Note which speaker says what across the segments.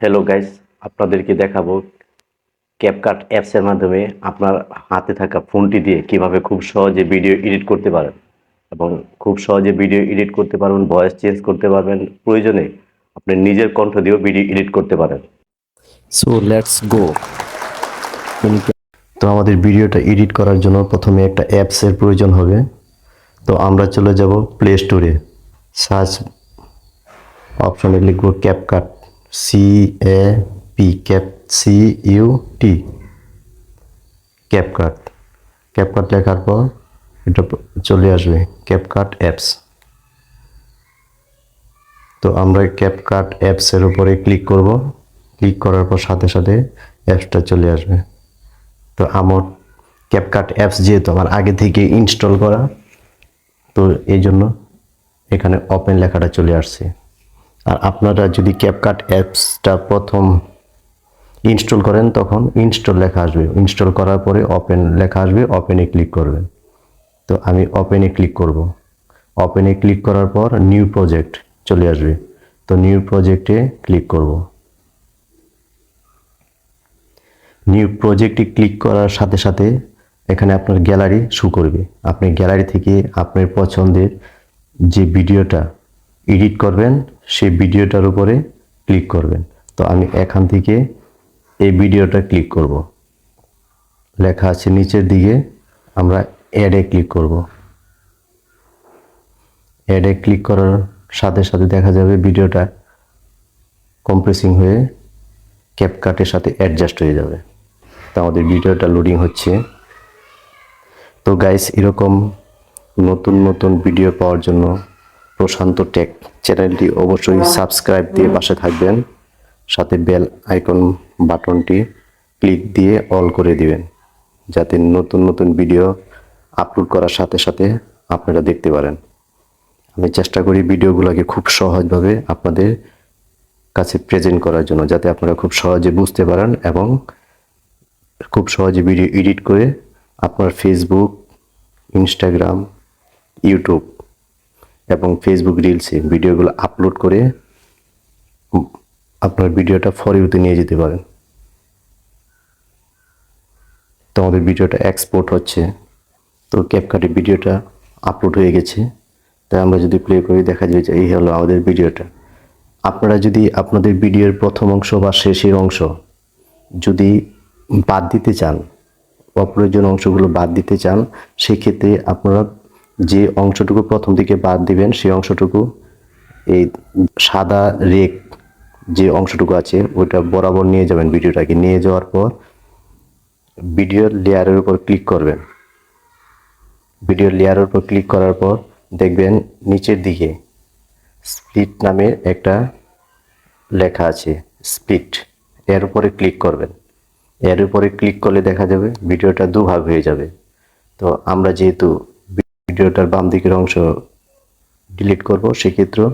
Speaker 1: Hello guys আপনাদেরকে দেখাবো CapCut অ্যাপসের মাধ্যমে আপনার হাতে থাকা ফোনটি দিয়ে কীভাবে খুব সহজে ভিডিও এডিট করতে পারেন এবং খুব সহজে ভিডিও এডিট করতে পারবেন ভয়েস চেঞ্জ করতে পারবেন। প্রয়োজনে আপনি নিজের কণ্ঠ দিয়েও ভিডিও এডিট করতে পারেন।
Speaker 2: সো লেটস গো তো আমাদের ভিডিওটা এডিট করার জন্য প্রথমে একটা অ্যাপসের প্রয়োজন হবে। তো আমরা চলে যাব প্লে স্টোরে সার্চ অপশনে লিখব CapCut C A P cap C U T CapCut CapCut লেখার পর এটা চলে আসবে ক্যাপকাট অ্যাপস তো আমরা ক্যাপকাট অ্যাপসের উপরে ক্লিক করব। ক্লিক করার পর সাথে সাথে অ্যাপসটা চলে আসবে। তো আমার ক্যাপকাট অ্যাপস যেহেতু আমার আগে থেকে ইনস্টল করা, তো এই জন্য এখানে ওপেন লেখাটা চলে আসছে। আর আপনারা যদি ক্যাপকাট অ্যাপসটা প্রথম ইনস্টল করেন, তখন ইনস্টল লেখা আসবে। ইনস্টল করার পরে ওপেন লেখা আসবে ওপেনে ক্লিক করবেন। তো আমি ওপেনে ক্লিক করব। ওপেনে ক্লিক করার পর নিউ প্রজেক্ট চলে আসবে। তো নিউ প্রজেক্টে ক্লিক করব। নিউ প্রজেক্টে ক্লিক করার সাথে সাথে এখানে আপনার গ্যালারি শু করবে। আপনি গ্যালারি থেকে আপনার পছন্দের যে ভিডিওটা এডিট করবেন, সেই ভিডিওটার উপরে ক্লিক করবেন। তো আমি এখান থেকে এই ভিডিওটা ক্লিক করব। লেখা আছে নিচের দিকে, আমরা অ্যাডে ক্লিক করব। অ্যাডে ক্লিক করার সাথে সাথে দেখা যাবে ভিডিওটা কম্প্রেসিং হয়ে ক্যাপকাটের সাথে অ্যাডজাস্ট হয়ে যাবে। তো আমাদের ভিডিওটা লোডিং হচ্ছে। তো গাইস এরকম নতুন নতুন ভিডিও পাওয়ার জন্য প্রশান্ত টেক চ্যানেলটি অবশ্যই সাবস্ক্রাইব দিয়ে পাশে থাকবেন। সাথে বেল আইকন বাটনটি ক্লিক দিয়ে অল করে দিবেন যাতে নতুন নতুন ভিডিও আপলোড করার সাথে সাথে আপনারা দেখতে পারেন। আমি চেষ্টা করি ভিডিওগুলোকে খুব সহজভাবে আপনাদের কাছে প্রেজেন্ট করার জন্য যাতে আপনারা খুব সহজে বুঝতে পারেন এবং খুব সহজে ভিডিও এডিট করে আপনার ফেসবুক ইনস্টাগ্রাম ইউটিউব এবং ফেসবুক রিলসে ভিডিওগুলো আপলোড করে আপনার ভিডিওটা ফর ইউতে নিয়ে যেতে পারেন। তো আমাদের ভিডিওটা এক্সপোর্ট হচ্ছে। তো ক্যাপকাটে ভিডিওটা আপলোড হয়ে গেছে। তাই আমরা যদি প্লে করি, দেখা যায় যে এই হলো আমাদের ভিডিওটা। আপনারা যদি আপনাদের ভিডিওর প্রথম অংশ বা শেষের অংশ যদি বাদ দিতে চান অপ্রয়োজন অংশগুলো বাদ দিতে চান, সেক্ষেত্রে আপনারা যে অংশটুকু প্রথম দিকে বাদ দিবেন, সেই অংশটুকু, এই সাদা রেক যে অংশটুকু আছে, ওইটা বরাবর নিয়ে যাবেন ভিডিওটাকে। নিয়ে যাওয়ার পর ভিডিওর লেয়ারের উপর ক্লিক করবেন। ভিডিওর লেয়ারের উপর ক্লিক করার পর দেখবেন নিচের দিকে স্প্লিট নামে একটা লেখা আছে, স্প্লিট। এর উপরে ক্লিক করবেন। এর উপরে ক্লিক করলে দেখা যাবে ভিডিওটা দুভাগ হয়ে যাবে। তো আমরা যেহেতু ভিডিওটার বাম দিকের অংশ ডিলিট করব, সেক্ষেত্রে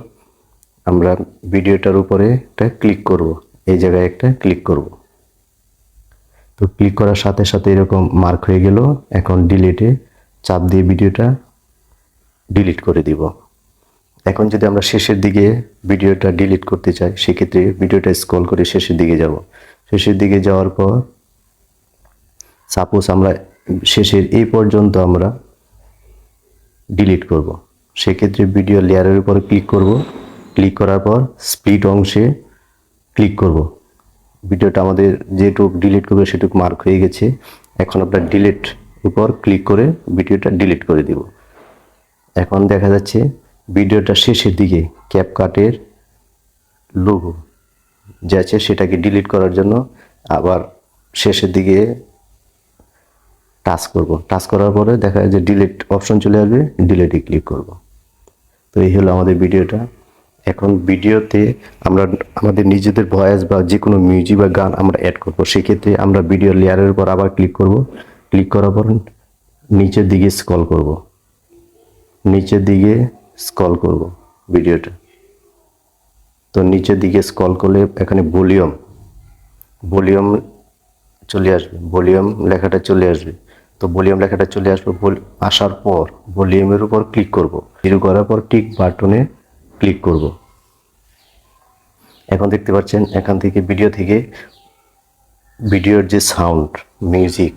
Speaker 2: আমরা ভিডিওটার উপরে একটা ক্লিক করব, এই জায়গায় একটা ক্লিক করব। তো ক্লিক করার সাথে সাথে এরকম মার্ক হয়ে গেল, এখন ডিলিটে চাপ দিয়ে ভিডিওটা ডিলিট করে দিব। এখন যদি আমরা শেষের দিকে ভিডিওটা ডিলিট করতে চাই, সেক্ষেত্রে ভিডিওটা স্ক্রল করে শেষের দিকে যাব। শেষের দিকে যাওয়ার পর সাপোজ আমরা শেষের এই পর্যন্ত আমরা ডিলিট করব। সেক্ষেত্রে ভিডিও লেয়ারের উপর ক্লিক করব। ক্লিক করার পর স্প্লিট অংশে ক্লিক করব। ভিডিওটা আমাদের যেটুক ডিলিট করবে সেটুকু মার্ক হয়ে গেছে। এখন আপনার ডিলিট উপর ক্লিক করে ভিডিওটা ডিলিট করে দিব। এখন দেখা যাচ্ছে ভিডিওটা শেষের দিকে ক্যাপকাটের লোগো যে আছে সেটাকে ডিলিট করার জন্য আবার শেষের দিকে টাচ করব। টাচ করার পরে দেখা যায় যে ডিলিট অপশন চলে আসবে ডিলিটে ক্লিক করব। তো এই হলো আমাদের ভিডিওটা। এখন ভিডিওতে আমরা, আমাদের নিজেদের ভয়েস বা যে কোনো মিউজিক বা গান আমরা অ্যাড করব। সেক্ষেত্রে আমরা ভিডিও লেয়ারের উপর আবার ক্লিক করব। ক্লিক করার পর নিচের দিকে স্ক্রল করব। নিচের দিকে স্ক্রল করব ভিডিওটা। তো নিচের দিকে স্ক্রল করলে এখানে ভলিউম ভলিউম চলে আসবে। ভলিউম লেখাটা চলে আসবে। তো ভলিউম লেখাটা চলে আসবে আসার পর ভলিউমের উপর ক্লিক করব। ক্লিক করার পর টিক বাটনে ক্লিক করব। এখন দেখতে পাচ্ছেন, এখান থেকে ভিডিও থেকে ভিডিওর যে সাউন্ড, মিউজিক,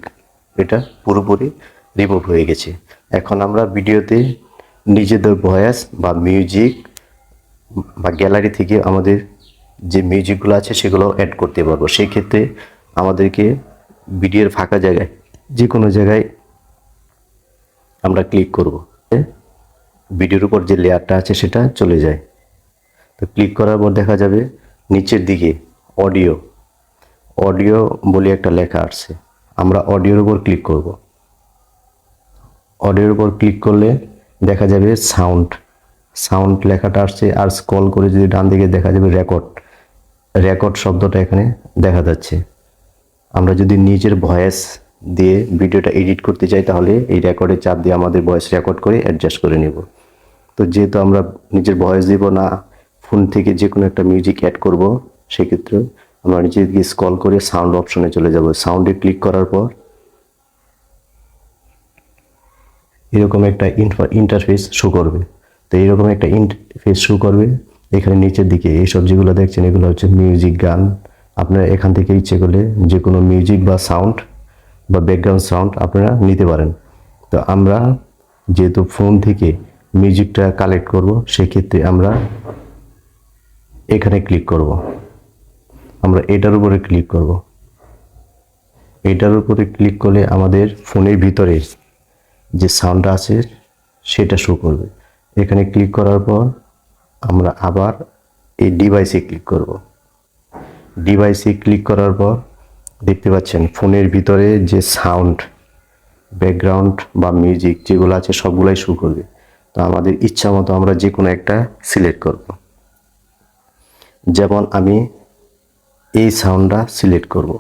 Speaker 2: এটা পুরোপুরি রিমুভ হয়ে গেছে। এখন আমরা ভিডিওতে নিজেদের ভয়েস বা মিউজিক বা গ্যালারি থেকে আমাদের যে মিউজিকগুলো আছে সেগুলো অ্যাড করতে পারব। সেই ক্ষেত্রে আমাদেরকে ভিডিওর ফাঁকা জায়গায় যে কোনো জায়গায় আমরা ক্লিক করব। ভিডিওর উপর যে লেয়ারটা আছে সেটা চলে যায়। তো ক্লিক করার পর দেখা যাবে নিচের দিকে অডিও। অডিও বলে একটা লেখা আসছে আমরা অডিওর উপর ক্লিক করব। অডিওর উপর ক্লিক করলে দেখা যাবে সাউন্ড। সাউন্ড লেখাটা আসছে আর স্ক্রল করে যদি ডান দিকে দেখা যাবে রেকর্ড। রেকর্ড শব্দটা এখানে দেখা যাচ্ছে। আমরা যদি নিজের ভয়েস দিয়ে ভিডিওটা এডিট করতে চাই, তাহলে এই রেকর্ডে চাপ দিয়ে আমাদের ভয়েস রেকর্ড করে অ্যাডজাস্ট করে নেব। তো যেহেতু আমরা নিজের ভয়েস দিব না ফোন থেকে যে কোনো একটা মিউজিক অ্যাড করব সেক্ষেত্রে আমরা নিচে দিকে স্কল করে সাউন্ড অপশনে চলে যাব। সাউন্ডে ক্লিক করার পর এরকম একটা ইন্টারফেস শো করবে। তো এরকম একটা ইন্টারফেস শো করবে। এখানে নিচের দিকে এইসব যেগুলো দেখছেন, এগুলো হচ্ছে মিউজিক গান। আপনারা এখান থেকে ইচ্ছে করলে যে কোনো মিউজিক বা সাউন্ড বা ব্যাকগ্রাউন্ড সাউন্ড আপনারা নিতে পারেন। তো আমরা যেহেতু ফোন থেকে মিউজিকটা কালেক্ট করব, সেক্ষেত্রে আমরা এখানে ক্লিক করব। আমরা এটার উপরে ক্লিক করব। এটার উপরে ক্লিক করলে আমাদের ফোনের ভিতরে যে সাউন্ডটা আছে, সেটা শো করবে। এখানে ক্লিক করার পর আমরা আবার এই ডিভাইসে ক্লিক করব। ডিভাইসে ক্লিক করার পর দেখতে পাচ্ছেন, ফোনের ভিতরে যে সাউন্ড ব্যাকগ্রাউন্ড বা মিউজিক যেগুলো আছে সবগুলাই শো করবে। তো আমাদের ইচ্ছা মতো আমরা যে কোনো একটা সিলেক্ট করব। যেমন আমি এই সাউন্ডটা সিলেক্ট করব।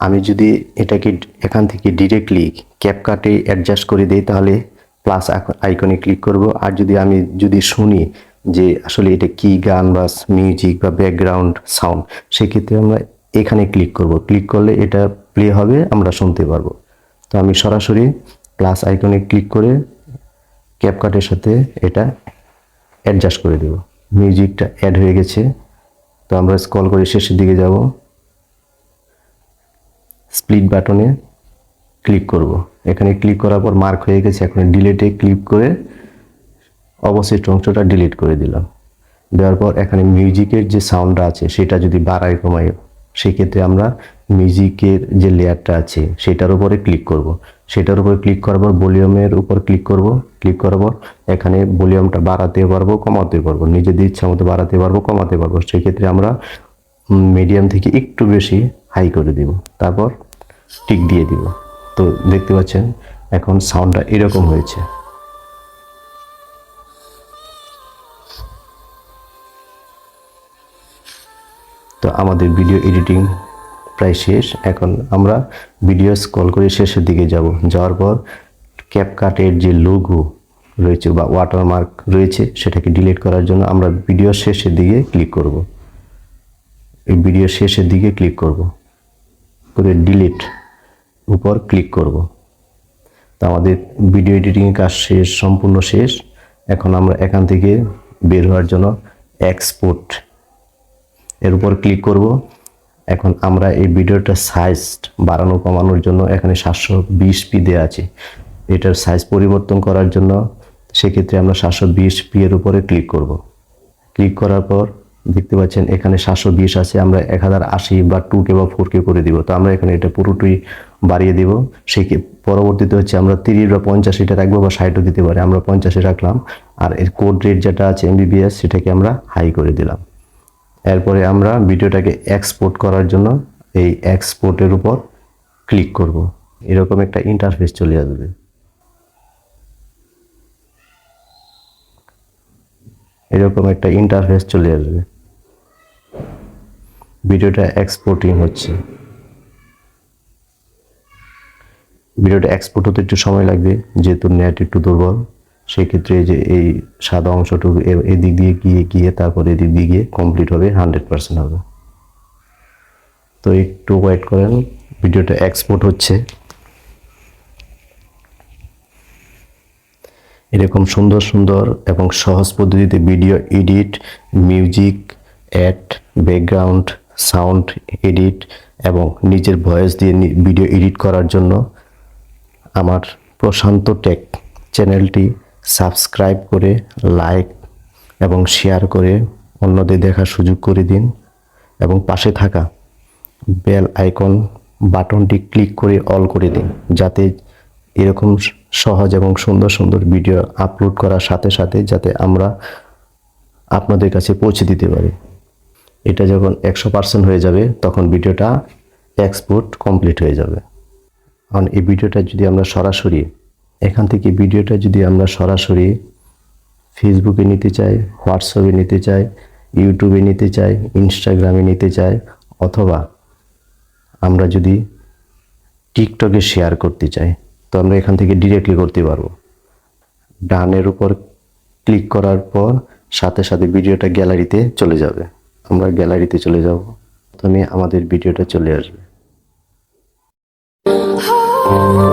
Speaker 2: আমি যদি এটাকে এখান থেকে ডিরেক্টলি ক্যাপকাটে অ্যাডজাস্ট করে দিই, তাহলে প্লাস আইকনে ক্লিক করব। আর যদি আমি, যদি শুনি যে আসলে এটা কি গান বা মিউজিক বা ব্যাকগ্রাউন্ড সাউন্ড সেক্ষেত্রে আমরা এখানে ক্লিক করব। ক্লিক করলে এটা প্লে হবে, আমরা শুনতে পারব। তো আমি সরাসরি প্লাস আইকনে ক্লিক করে ক্যাপকাটের সাথে এটা অ্যাডজাস্ট করে দেব। মিউজিকটা অ্যাড হয়ে গেছে। তো আমরা স্কল করে শেষের দিকে যাব। স্প্লিট বাটনে ক্লিক করব। এখানে ক্লিক করার পর মার্ক হয়ে গেছে। এখন ডিলেটে ক্লিক করে অবশিষ্ট অংশটা ডিলিট করে দিলাম। দেওয়ার পর এখানে মিউজিকের যে সাউন্ডটা আছে, সেটা যদি বাড়ায় কমায় সেক্ষেত্রে আমরা মিউজিকের যে লেয়ারটা আছে, সেটার উপরে ক্লিক করব। সেটার উপরে ক্লিক করার পর ভলিউমের উপর ক্লিক করব। ক্লিক করার পর এখানে ভলিউমটা বাড়াতে পারব, কমাতে পারব। নিজেদের ইচ্ছা মতো বাড়াতে পারব, কমাতে পারব। সেক্ষেত্রে আমরা মিডিয়াম থেকে একটু বেশি হাই করে দিব। তারপর টিক দিয়ে দিব। তো দেখতে পাচ্ছেন, এখন সাউন্ডটা এরকম হয়েছে। তো আমাদের ভিডিও এডিটিং প্রায় শেষ। এখন আমরা ভিডিও স্কল করে শেষের দিকে যাব। যাওয়ার পর ক্যাপকাটের যে লোগো রয়েছে বা ওয়াটারমার্ক রয়েছে, সেটাকে ডিলিট করার জন্য আমরা ভিডিও শেষের দিকে ক্লিক করব। এই ভিডিও শেষের দিকে ক্লিক করব। করে ডিলিট উপর ক্লিক করব। তো আমাদের ভিডিও এডিটিংয়ের কাজ শেষ, সম্পূর্ণ শেষ। এখন আমরা এখান থেকে বের হওয়ার জন্য এক্সপোর্ট এর উপর ক্লিক করব। এখন আমরা এই ভিডিওটার সাইজ বাড়ানো, কমানোর জন্য এখানে সাতশো বিশ পি দেওয়া আছে। এটার সাইজ পরিবর্তন করার জন্য সেক্ষেত্রে আমরা সাতশো বিশ পি এর উপরে ক্লিক করব। ক্লিক করার পর দেখতে পাচ্ছেন এখানে সাতশো বিশ আছে, আমরা এক হাজার আশি বা টু কে বা ফোর কে করে দিব। তো আমরা এখানে এটা পুরোটাই বাড়িয়ে দিব। সেই পরবর্তীতে হচ্ছে আমরা তিরিশ বা পঞ্চাশিটা রাখব বা ষাটও দিতে পারি। আমরা পঞ্চাশে রাখলাম। আর এর কোড রেট যেটা আছে এমবিবিএস সেটাকে আমরা হাই করে দিলাম। এরপরে আমরা ভিডিওটাকে এক্সপোর্ট করার জন্য এই এক্সপোর্টের উপর ক্লিক করব। এরকম একটা ইন্টারফেস চলে আসবে। এরকম একটা ইন্টারফেস চলে আসবে। ভিডিওটা এক্সপোর্টিং হচ্ছে। ভিডিওটা এক্সপোর্ট হতে একটু সময় লাগবে, যেহেতু নেট একটু দুর্বল। সেক্ষেত্রে যে এই সাদা অংশটুকু এদিক দিয়ে গিয়ে গিয়ে তারপর এদিক দিয়ে গিয়ে কমপ্লিট হবে হান্ড্রেড পার্সেন্ট হবে। তো একটু ওয়েট করেন, ভিডিওটা এক্সপোর্ট হচ্ছে। এরকম সুন্দর সুন্দর এবং সহজ পদ্ধতিতে video edit music add background sound edit এবং নিজের ভয়েস দিয়ে ভিডিও এডিট করার জন্য আমার প্রশান্ত টেক চ্যানেলটি সাবস্ক্রাইব করে, লাইক এবং শেয়ার করে অন্যদের দেখার সুযোগ করে দিন এবং পাশে থাকা বেল আইকন বাটনটি ক্লিক করে অল করে দিন যাতে এরকম সহজ এবং সুন্দর সুন্দর ভিডিও আপলোড করার সাথে সাথে যাতে আমরা আপনাদের কাছে পৌঁছে দিতে পারি। এটা যখন একশো পার্সেন্ট হয়ে যাবে, তখন ভিডিওটা এক্সপোর্ট কমপ্লিট হয়ে যাবে। কারণ এই ভিডিওটা যদি আমরা সরাসরি এখান থেকে ভিডিওটা যদি আমরা সরাসরি ফেসবুকে নিতে চাই হোয়াটসঅ্যাপে নিতে চাই ইউটিউবে নিতে চাই ইনস্টাগ্রামে নিতে চাই, অথবা আমরা যদি টিকটকে শেয়ার করতে চাই, তো আমরা এখান থেকে ডিরেক্টলি করতে পারব। ডানের উপর ক্লিক করার পর সাথে সাথে ভিডিওটা গ্যালারিতে চলে যাবে। আমরা গ্যালারিতে চলে যাব। প্রথমে আমাদের ভিডিওটা চলে আসবে।
Speaker 3: Oh